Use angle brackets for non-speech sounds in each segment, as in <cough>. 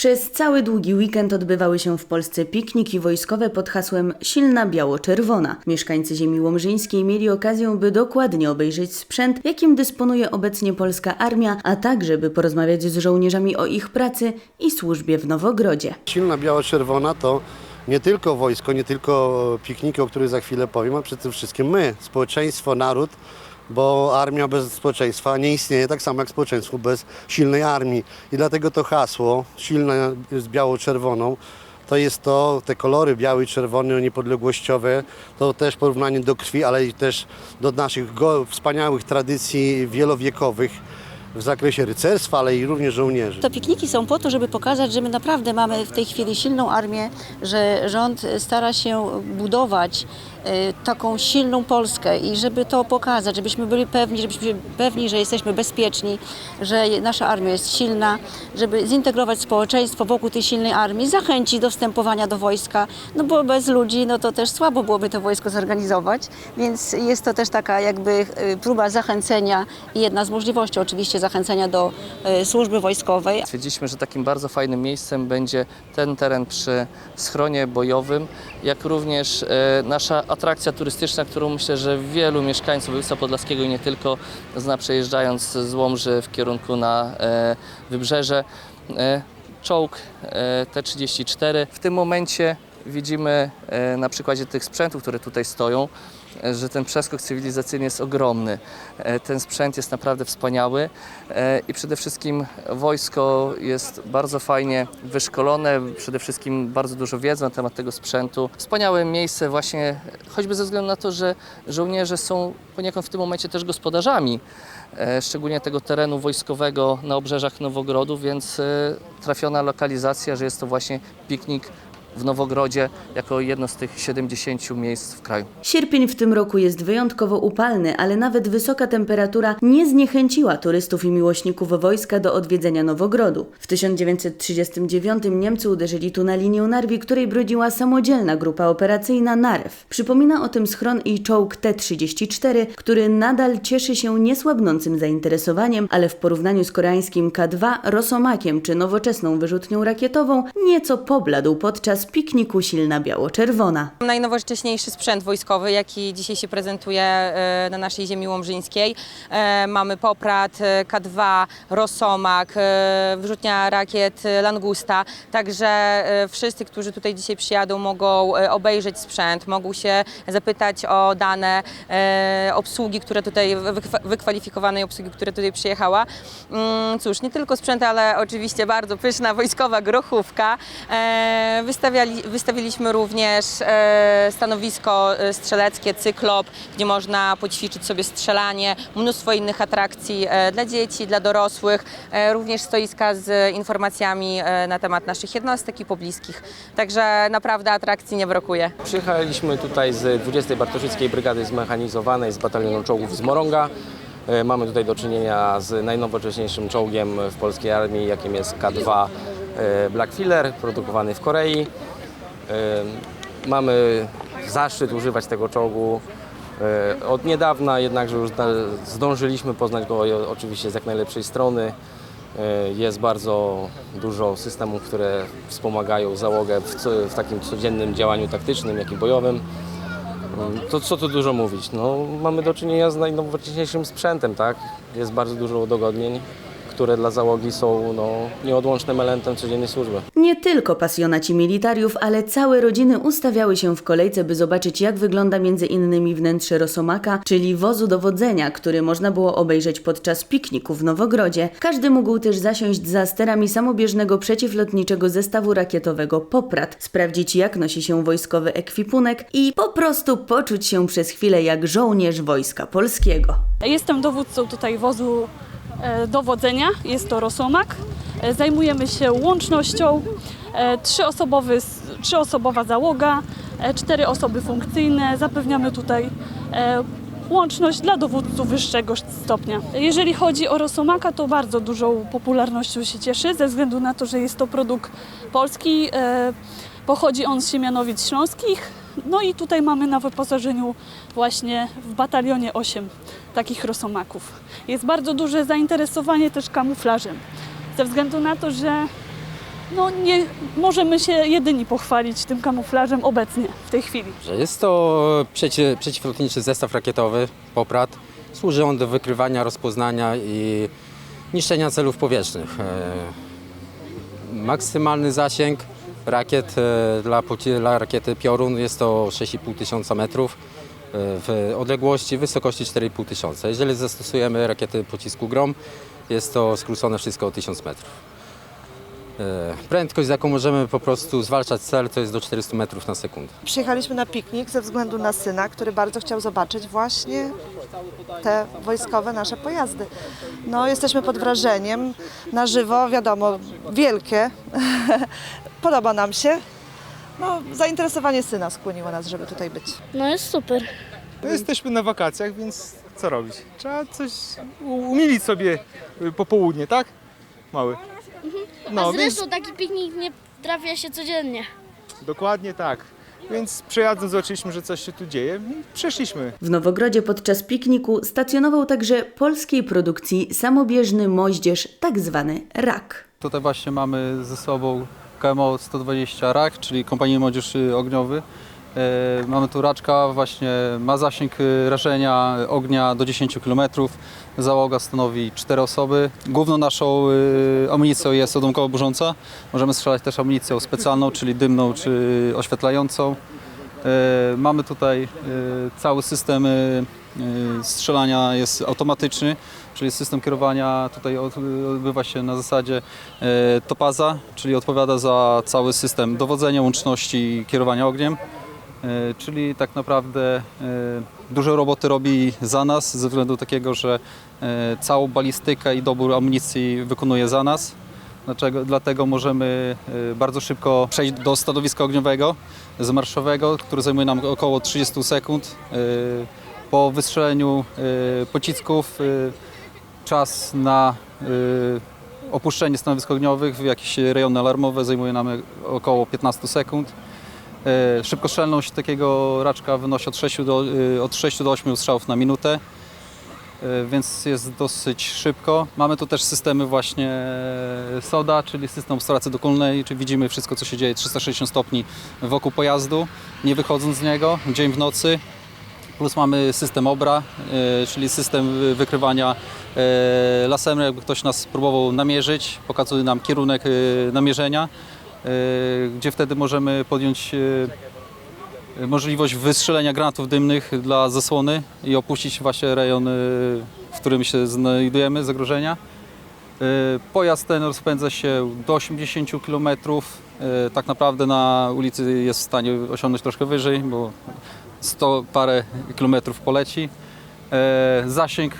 Przez cały długi weekend odbywały się w Polsce pikniki wojskowe pod hasłem Silna Biało-Czerwona. Mieszkańcy ziemi łomżyńskiej mieli okazję, by dokładnie obejrzeć sprzęt, jakim dysponuje obecnie polska armia, a także by porozmawiać z żołnierzami o ich pracy i służbie w Nowogrodzie. Silna biało-czerwona to nie tylko wojsko, nie tylko pikniki, o których za chwilę powiem, ale przede wszystkim my, społeczeństwo, naród, bo armia bez społeczeństwa nie istnieje, tak samo jak społeczeństwo bez silnej armii. I dlatego to hasło, silna z biało-czerwoną, to jest to, te kolory biały czerwony, niepodległościowe, to też porównanie do krwi, ale i też do naszych wspaniałych tradycji wielowiekowych w zakresie rycerstwa, ale i również żołnierzy. To pikniki są po to, żeby pokazać, że my naprawdę mamy w tej chwili silną armię, że rząd stara się budować taką silną Polskę i żeby to pokazać, żebyśmy byli pewni, żebyśmy pewni, że jesteśmy bezpieczni, że nasza armia jest silna, żeby zintegrować społeczeństwo wokół tej silnej armii, zachęcić do wstępowania do wojska, no bo bez ludzi no to też słabo byłoby to wojsko zorganizować, więc jest to też taka jakby e, próba zachęcenia i jedna z możliwości oczywiście zachęcenia do e, służby wojskowej. Stwierdziliśmy, że takim bardzo fajnym miejscem będzie ten teren przy schronie bojowym, jak również nasza atrakcja turystyczna, którą myślę, że wielu mieszkańców województwa podlaskiego i nie tylko zna przejeżdżając z Łomży w kierunku na e, wybrzeże. E, Czołg e, T-34. W tym momencie widzimy na przykładzie tych sprzętów, które tutaj stoją, że ten przeskok cywilizacyjny jest ogromny. E, Ten sprzęt jest naprawdę wspaniały e, i przede wszystkim wojsko jest bardzo fajnie wyszkolone, przede wszystkim bardzo dużo wiedzy na temat tego sprzętu. Wspaniałe miejsce właśnie, choćby ze względu na to, że żołnierze są poniekąd w tym momencie też gospodarzami, e, szczególnie tego terenu wojskowego na obrzeżach Nowogrodu, więc e, trafiona lokalizacja, że jest to właśnie piknik w Nowogrodzie jako jedno z tych 70 miejsc w kraju. Sierpień w tym roku jest wyjątkowo upalny, ale nawet wysoka temperatura nie zniechęciła turystów i miłośników wojska do odwiedzenia Nowogrodu. W 1939 Niemcy uderzyli tu na linię Narwi, której brodziła samodzielna grupa operacyjna Narew. Przypomina o tym schron i czołg T-34, który nadal cieszy się niesłabnącym zainteresowaniem, ale w porównaniu z koreańskim K-2, Rosomakiem czy nowoczesną wyrzutnią rakietową nieco pobladł podczas pikniku silna biało-czerwona. Najnowocześniejszy sprzęt wojskowy, jaki dzisiaj się prezentuje e, na naszej ziemi łomżyńskiej. E, Mamy Poprat, e, K2, Rosomak, wyrzutnia rakiet Langusta. Także wszyscy, którzy tutaj dzisiaj przyjadą, mogą obejrzeć sprzęt, mogą się zapytać o dane obsługi, które tutaj, wykwa- wykwalifikowanej obsługi, która tutaj przyjechała. Mm, Cóż, nie tylko sprzęt, ale oczywiście bardzo pyszna wojskowa grochówka. Wystawiali, wystawiliśmy również e, stanowisko e, strzeleckie, cyklop, gdzie można poćwiczyć sobie strzelanie, mnóstwo innych atrakcji e, dla dzieci, dla dorosłych, również stoiska z informacjami na temat naszych jednostek i pobliskich. Także naprawdę atrakcji nie brakuje. Przyjechaliśmy tutaj z 20. Bartoszyckiej Brygady Zmechanizowanej z batalionu czołgów z Morąga. Mamy tutaj do czynienia z najnowocześniejszym czołgiem w polskiej armii, jakim jest K2 e, Black Filler, produkowany w Korei. E, Mamy zaszczyt używać tego czołgu e, od niedawna, jednakże już zdążyliśmy poznać go oczywiście z jak najlepszej strony. E, Jest bardzo dużo systemów, które wspomagają załogę w takim codziennym działaniu taktycznym, jak i bojowym. Mm, To co tu dużo mówić? No, mamy do czynienia z najnowocześniejszym sprzętem, tak? Jest bardzo dużo udogodnień, które dla załogi są no, nieodłącznym elementem codziennej służby. Nie tylko pasjonaci militariów, ale całe rodziny ustawiały się w kolejce, by zobaczyć, jak wygląda między innymi wnętrze Rosomaka, czyli wozu dowodzenia, który można było obejrzeć podczas pikniku w Nowogrodzie. Każdy mógł też zasiąść za sterami samobieżnego przeciwlotniczego zestawu rakietowego Poprat, sprawdzić, jak nosi się wojskowy ekwipunek i po prostu poczuć się przez chwilę jak żołnierz Wojska Polskiego. Jestem dowódcą tutaj wozu dowodzenia, jest to Rosomak. E, Zajmujemy się łącznością, e, trzyosobowy, trzyosobowa załoga, e, cztery osoby funkcyjne. Zapewniamy tutaj e, łączność dla dowódców wyższego stopnia. Jeżeli chodzi o Rosomaka, to bardzo dużą popularnością się cieszy, ze względu na to, że jest to produkt polski. e, Pochodzi on z Siemianowic Śląskich. No i tutaj mamy na wyposażeniu właśnie w batalionie 8 takich rosomaków. Jest bardzo duże zainteresowanie też kamuflażem. Ze względu na to, że no nie możemy się jedyni pochwalić tym kamuflażem obecnie, w tej chwili. Jest to przeci- przeciwlotniczy zestaw rakietowy Poprad. Służy on do wykrywania, rozpoznania i niszczenia celów powietrznych. E, Maksymalny zasięg rakiet e, dla, dla rakiety Piorun jest to 6,5 tysiąca metrów e, w odległości wysokości 4,5 tysiąca. Jeżeli zastosujemy rakiety pocisku Grom, jest to skrócone wszystko o 1000 metrów. E, Prędkość, z jaką możemy po prostu zwalczać cel, to jest do 400 metrów na sekundę. Przyjechaliśmy na piknik ze względu na syna, który bardzo chciał zobaczyć właśnie te wojskowe nasze pojazdy. No, jesteśmy pod wrażeniem, na żywo, wiadomo, wielkie. <laughs> Podoba nam się. No, zainteresowanie syna skłoniło nas, żeby tutaj być. No jest super. No jesteśmy na wakacjach, więc co robić? Trzeba coś umilić sobie y, popołudnie, tak? Mały. A No, więc zresztą taki piknik nie trafia się codziennie. dokładnie tak. Więc przejazdem zobaczyliśmy, że coś się tu dzieje i przeszliśmy. W Nowogrodzie podczas pikniku stacjonował także polskiej produkcji samobieżny moździerz, tak zwany rak. Tutaj właśnie mamy ze sobą KMO 120 RAK, czyli kompanii Młodzież Ogniowy. E, Mamy tu raczka, właśnie ma zasięg rażenia ognia do 10 km. Załoga stanowi 4 osoby. Główną naszą e, amunicją jest odłamkowo burząca. Możemy strzelać też amunicją specjalną, czyli dymną czy oświetlającą. E, Mamy tutaj cały system strzelania jest automatyczny, czyli system kierowania tutaj od- odbywa się na zasadzie e, topaza, czyli odpowiada za cały system dowodzenia, łączności i kierowania ogniem. E, Czyli tak naprawdę e, dużo roboty robi za nas, ze względu takiego, że całą balistykę i dobór amunicji wykonuje za nas. Dlaczego? Dlatego możemy bardzo szybko przejść do stanowiska ogniowego, zmarszowego, który zajmuje nam około 30 sekund. Po wystrzeleniu pocisków czas na e, opuszczenie stanowisk ogniowych w jakieś rejony alarmowe zajmuje nam około 15 sekund. E, Szybkostrzelność takiego raczka wynosi od 6 do, e, od 6 do 8 strzałów na minutę, więc jest dosyć szybko. Mamy tu też systemy właśnie SODA, czyli system obserwacji dokolnej, czyli widzimy wszystko, co się dzieje 360 stopni wokół pojazdu, nie wychodząc z niego, dzień w nocy. Plus mamy system OBRA, e, czyli system wykrywania e, laserem, jakby ktoś nas próbował namierzyć, pokazuje nam kierunek e, namierzenia, gdzie wtedy możemy podjąć możliwość wystrzelenia granatów dymnych dla zasłony i opuścić właśnie rejon, w którym się znajdujemy, zagrożenia. Pojazd ten rozpędza się do 80 km. Tak naprawdę na ulicy jest w stanie osiągnąć troszkę wyżej, bo 100 parę kilometrów poleci. E, Zasięg e,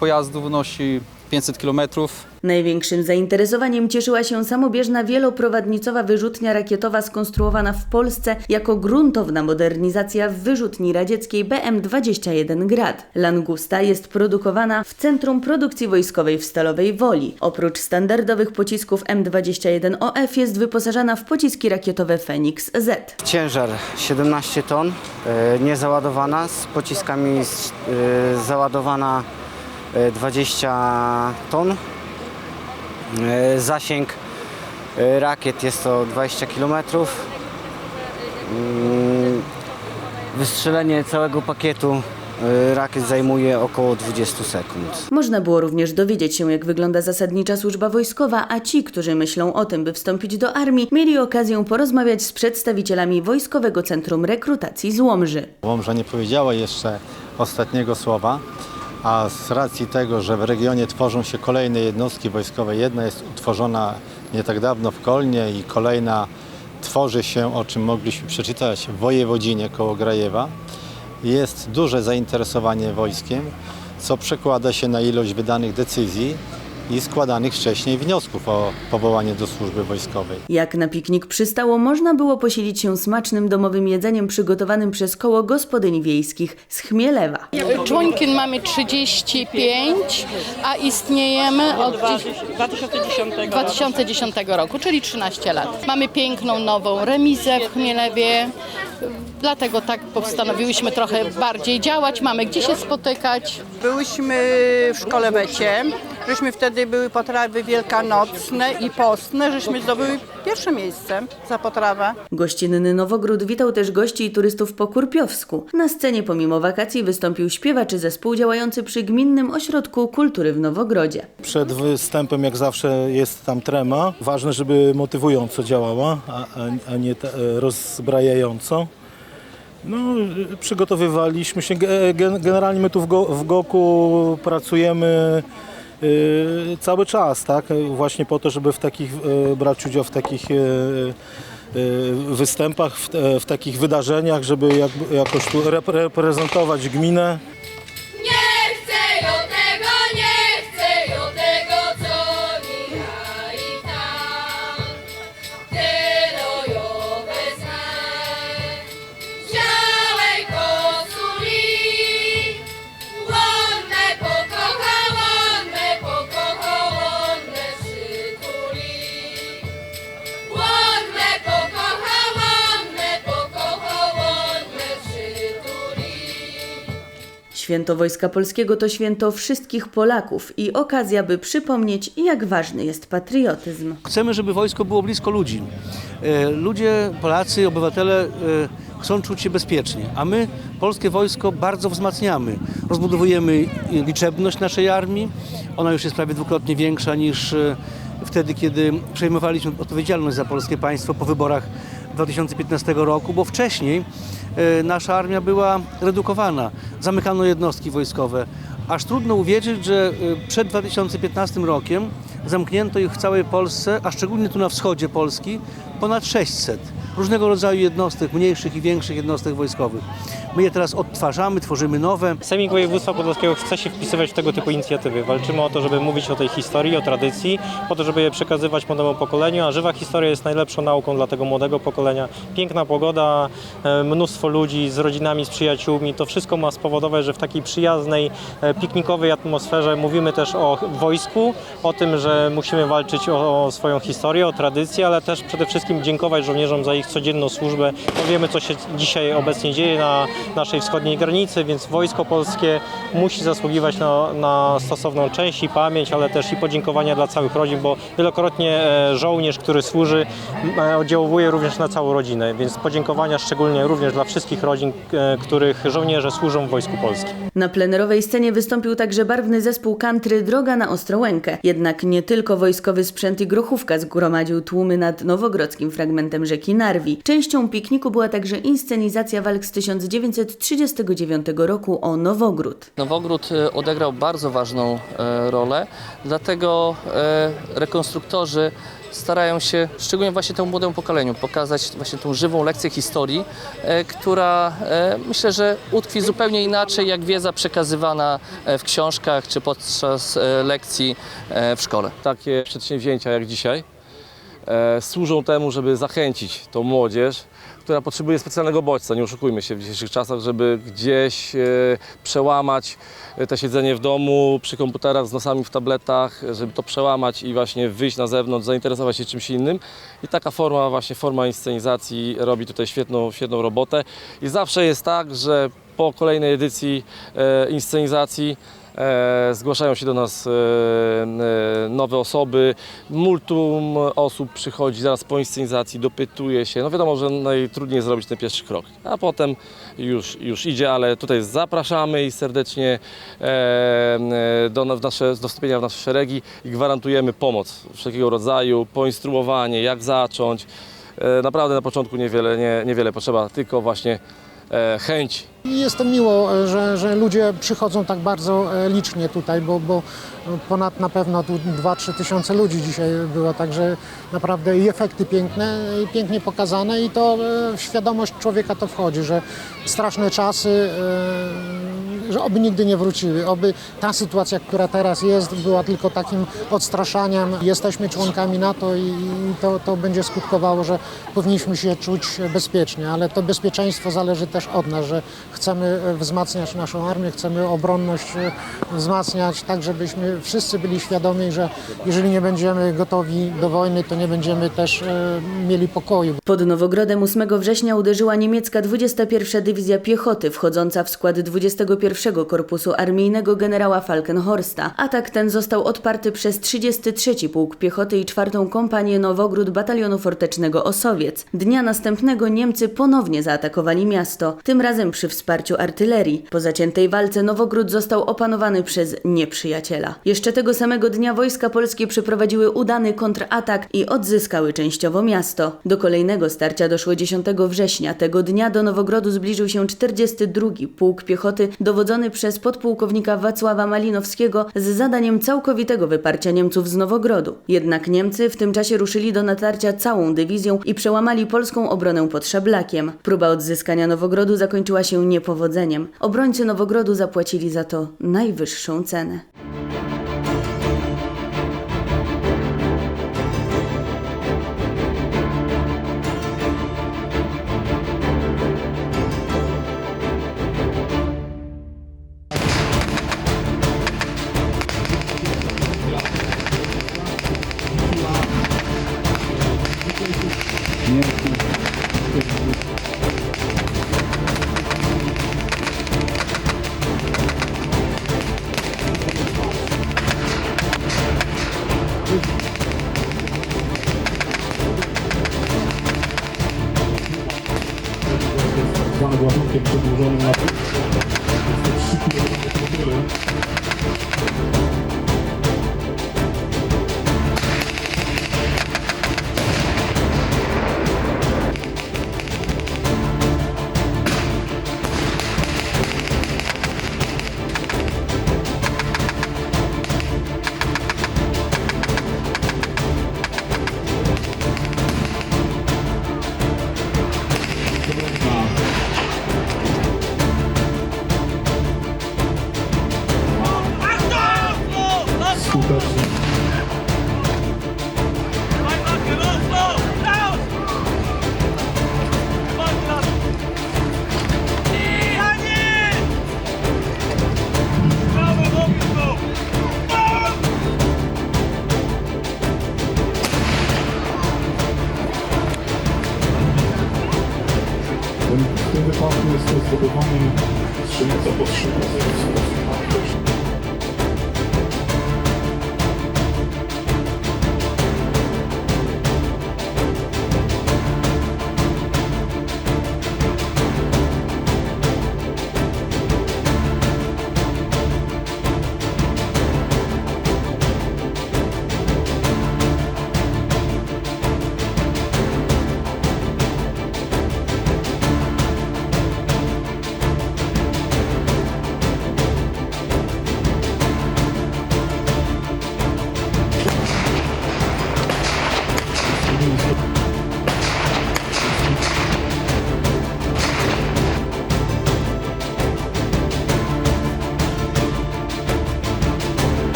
pojazdu wynosi 500 kilometrów. Największym zainteresowaniem cieszyła się samobieżna wieloprowadnicowa wyrzutnia rakietowa skonstruowana w Polsce jako gruntowna modernizacja w wyrzutni radzieckiej BM-21 Grad. Langusta jest produkowana w Centrum Produkcji Wojskowej w Stalowej Woli. Oprócz standardowych pocisków M21OF jest wyposażana w pociski rakietowe Fenix Z. Ciężar 17 ton, e, niezaładowana, z pociskami z- e, załadowana 20 ton. E, Zasięg e, rakiet jest to 20 km. Mm, Wystrzelenie całego pakietu e, rakiet zajmuje około 20 sekund. Można było również dowiedzieć się, jak wygląda zasadnicza służba wojskowa, a ci, którzy myślą o tym, by wstąpić do armii, mieli okazję porozmawiać z przedstawicielami Wojskowego Centrum Rekrutacji z Łomży. Łomża nie powiedziała jeszcze ostatniego słowa, a z racji tego, że w regionie tworzą się kolejne jednostki wojskowe, jedna jest utworzona nie tak dawno w Kolnie i kolejna tworzy się, o czym mogliśmy przeczytać w Wojewodzinie koło Grajewa, jest duże zainteresowanie wojskiem, co przekłada się na ilość wydanych decyzji i składanych wcześniej wniosków o powołanie do służby wojskowej. Jak na piknik przystało, można było posilić się smacznym domowym jedzeniem przygotowanym przez koło gospodyń wiejskich z Chmielewa. Członkin mamy 35, a istniejemy od 2010 roku, czyli 13 lat. Mamy piękną nową remizę w Chmielewie, dlatego tak postanowiłyśmy trochę bardziej działać. Mamy gdzie się spotykać. Byłyśmy w szkole Becie, żeśmy wtedy były potrawy wielkanocne i postne, żeśmy zdobyły pierwsze miejsce za potrawę. Gościnny Nowogród witał też gości i turystów po Kurpiowsku. Na scenie pomimo wakacji wystąpił śpiewaczy zespół działający przy Gminnym Ośrodku Kultury w Nowogrodzie. Przed występem jak zawsze jest tam trema. Ważne, żeby motywująco działała, a, a, a nie ta, e, rozbrajająco. No, e, przygotowywaliśmy się. Gen- Generalnie my tu w, Go, w Goku pracujemy e, cały czas, tak? Właśnie po to, żeby w takich, e, brać udział w takich e, występach, w, takich wydarzeniach, żeby jakoś tu rep- reprezentować gminę. Święto Wojska Polskiego to święto wszystkich Polaków i okazja, by przypomnieć, jak ważny jest patriotyzm. Chcemy, żeby wojsko było blisko ludzi. E, Ludzie, Polacy, obywatele e, chcą czuć się bezpiecznie, a my polskie wojsko bardzo wzmacniamy. Rozbudowujemy liczebność naszej armii. Ona już jest prawie dwukrotnie większa niż e, wtedy, kiedy przejmowaliśmy odpowiedzialność za polskie państwo po wyborach 2015 roku, bo wcześniej e, nasza armia była redukowana. Zamykano jednostki wojskowe. Aż trudno uwierzyć, że e, przed 2015 rokiem zamknięto ich w całej Polsce, a szczególnie tu na wschodzie Polski, ponad 600 różnego rodzaju jednostek, mniejszych i większych jednostek wojskowych. My je teraz odtwarzamy, tworzymy nowe. Sejmik Województwa Podlaskiego chce się wpisywać w tego typu inicjatywy. Walczymy o to, żeby mówić o tej historii, o tradycji, po to, żeby je przekazywać młodemu pokoleniu, a żywa historia jest najlepszą nauką dla tego młodego pokolenia. Piękna pogoda, e, mnóstwo ludzi z rodzinami, z przyjaciółmi, to wszystko ma spowodować, że w takiej przyjaznej, e, piknikowej atmosferze mówimy też o wojsku, o tym, że musimy walczyć o swoją historię, o tradycję, ale też przede wszystkim dziękować żołnierzom za ich codzienną służbę. No wiemy, co się dzisiaj obecnie dzieje na naszej wschodniej granicy, więc Wojsko Polskie musi zasługiwać na, na stosowną część i pamięć, ale też i podziękowania dla całych rodzin, bo wielokrotnie e, żołnierz, który służy, e, oddziałuje również na całą rodzinę, więc podziękowania szczególnie również dla wszystkich rodzin, e, których żołnierze służą w Wojsku Polskim. Na plenerowej scenie wystąpił także barwny zespół country Droga na Ostrołękę. Jednak nie tylko wojskowy sprzęt i grochówka zgromadził tłumy nad fragmentem rzeki Narwi. Częścią pikniku była także inscenizacja walk z 1939 roku o Nowogród. Nowogród e, odegrał bardzo ważną e, rolę, dlatego e, rekonstruktorzy starają się, szczególnie właśnie temu młodemu pokoleniu, pokazać właśnie tą żywą lekcję historii, e, która e, myślę, że utkwi zupełnie inaczej jak wiedza przekazywana w książkach czy podczas e, lekcji e, w szkole. Takie przedsięwzięcia jak dzisiaj służą temu, żeby zachęcić tą młodzież, która potrzebuje specjalnego bodźca, nie oszukujmy się w dzisiejszych czasach, żeby gdzieś e, przełamać e, to siedzenie w domu przy komputerach z nosami w tabletach, żeby to przełamać i właśnie wyjść na zewnątrz, zainteresować się czymś innym. I taka forma, właśnie forma inscenizacji robi tutaj świetną, świetną robotę. I zawsze jest tak, że po kolejnej edycji e, inscenizacji E, zgłaszają się do nas e, e, nowe osoby, multum osób przychodzi zaraz po inscenizacji, dopytuje się. No wiadomo, że najtrudniej zrobić ten pierwszy krok, a potem już, już idzie, ale tutaj zapraszamy i serdecznie e, e, do, nasze, do wstąpienia w nasze szeregi i gwarantujemy pomoc wszelkiego rodzaju, poinstruowanie, jak zacząć. E, naprawdę na początku niewiele, nie, niewiele potrzeba, tylko właśnie e, chęć. Jest to miło, e, że, że ludzie przychodzą tak bardzo e, licznie tutaj, bo, bo ponad na pewno tu 2-3 tysiące ludzi dzisiaj było, także naprawdę i efekty piękne, i pięknie pokazane i to w świadomość człowieka to wchodzi, że straszne czasy, że oby nigdy nie wróciły, oby ta sytuacja, która teraz jest, była tylko takim odstraszaniem. Jesteśmy członkami NATO i, to, to będzie skutkowało, że powinniśmy się czuć bezpiecznie, ale to bezpieczeństwo zależy też od nas, że chcemy wzmacniać naszą armię, chcemy obronność e, wzmacniać, tak żebyśmy wszyscy byli świadomi, że jeżeli nie będziemy gotowi do wojny, to nie będziemy też e, mieli pokoju. Pod Nowogrodem 8 września uderzyła niemiecka 21 Dywizja Piechoty, wchodząca w skład 21 pierwszego korpusu armijnego generała Falkenhorsta. Atak ten został odparty przez 33 Pułk Piechoty i 4 Kompanię Nowogród Batalionu Fortecznego Osowiec. Dnia następnego Niemcy ponownie zaatakowali miasto, tym razem przy wsparciu artylerii. Po zaciętej walce Nowogród został opanowany przez nieprzyjaciela. Jeszcze tego samego dnia wojska polskie przeprowadziły udany kontratak i odzyskały częściowo miasto. Do kolejnego starcia doszło 10 września. Tego dnia do Nowogrodu zbliżył się 42 Pułk Piechoty dowodzony przez podpułkownika Wacława Malinowskiego z zadaniem całkowitego wyparcia Niemców z Nowogrodu. Jednak Niemcy w tym czasie ruszyli do natarcia całą dywizją i przełamali polską obronę pod Szablakiem. Próba odzyskania Nowogrodu zakończyła się niepowodzeniem. Obrońcy Nowogrodu zapłacili za to najwyższą cenę. Guano, quelques jours, W tym wypadku jest to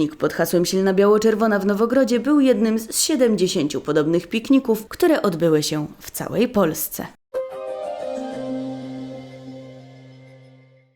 Piknik pod hasłem Silna Biało-Czerwona w Nowogrodzie był jednym z 70 podobnych pikników, które odbyły się w całej Polsce.